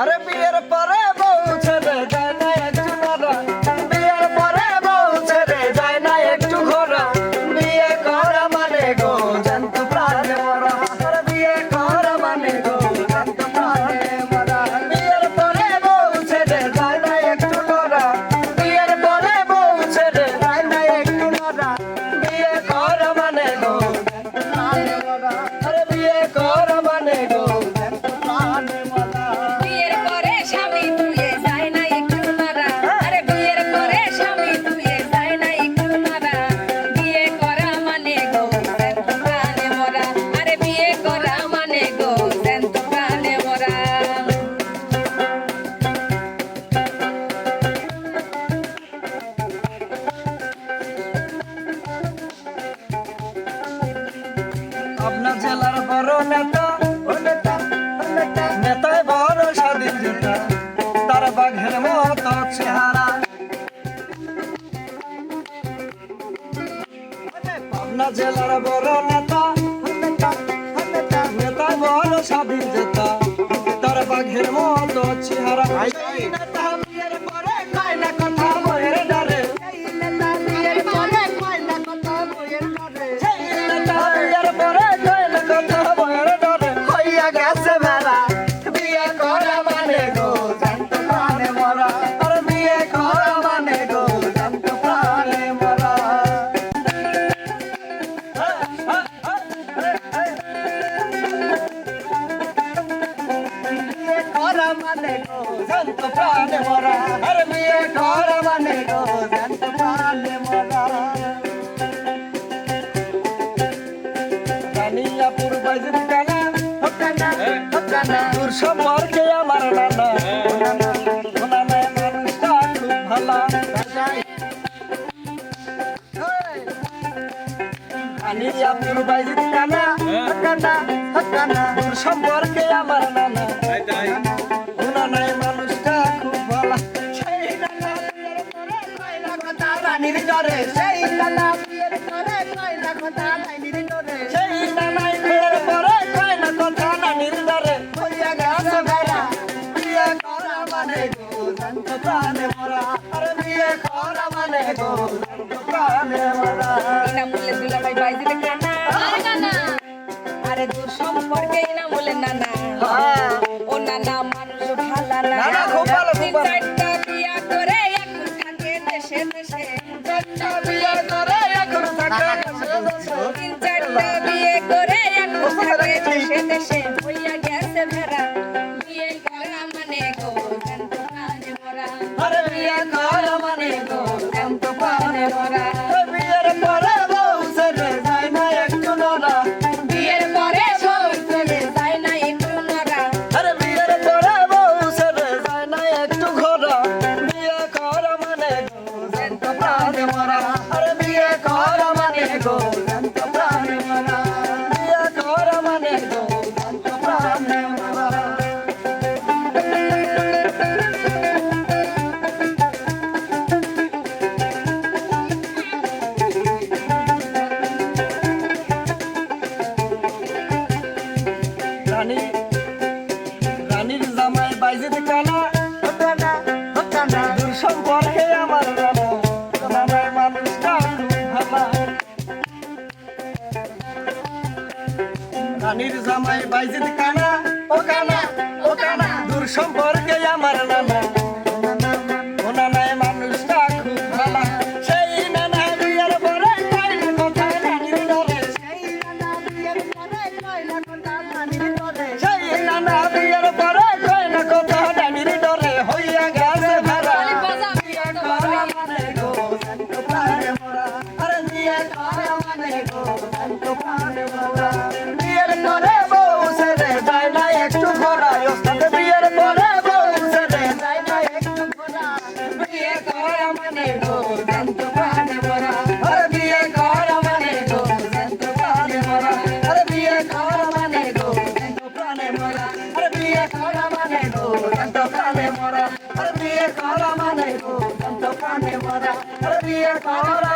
আরে বিয়ের জেলার বড় নেতা ও নেতা নেতায় বড় স্বাধীন জুটা তার বাঘের মতো চেহারা। আপনার জেলার বড় নেতা নেতা নেতায় বড় স্বাধীন জুটা তার বাঘের মতো চেহারা। মানে গো জানত প্রাণে মরা। আর মানে গো প্রাণে মরা। কানা হকানা হকানা। তোর সম্পর্কে আমার নানা। নানা নানা মানুষটা খুব ভালো। কানিয়াপুর বাজির কানা হকানা হকানা। তোর সম্পর্কে আমার নানা নানা। ডরে সেই নানা বিয়ের পরে কয়লা কথা রানীর ডরে সেই নানাই বিয়ের পরে কয়লা কথা রানীর ডরে হইয়া গেছে বেলা বিয়ে করা মানে গো জানত প্রাণে মরা আরে বিয়ে করা মানে গো জানত প্রাণে মরা ইনা দুলাভাই বাইজিলে কানা? কানা। আরে দূর সম্পর্কে ইনা বলে নানা? হ্যাঁ। ও নানা মানুষ ভালা না। খুব ভালো, খুব ভালো। দেশে হইয়া গেছে ভেড়া। বিয়ে করা মানে গো জানত প্রাণে মরা বিয়ে করা মানে গো জানত প্রাণে মরা বিয়ের পরে বউ ছেড়ে যায় না একটু নড়া। বিয়ের পরে বউ চলে যায় না একটু নরা আরে বিয়ের পরে বউ ছেড়ে যায় না একটু ঘোরা। বিয়ে করা মানে গো জানত প্রাণে মরা রানী রানীর জামাই বাইজিদ কানা দূর সম্পর্কে আমার রানা খুব ভালো। রানীর জামাই বাইজিত কানা ও কানা ও কানা দূর সম্পর্কে আমার নানা গো জানত প্রাণে মরা আরে বিয়ে করা মানে গো জানত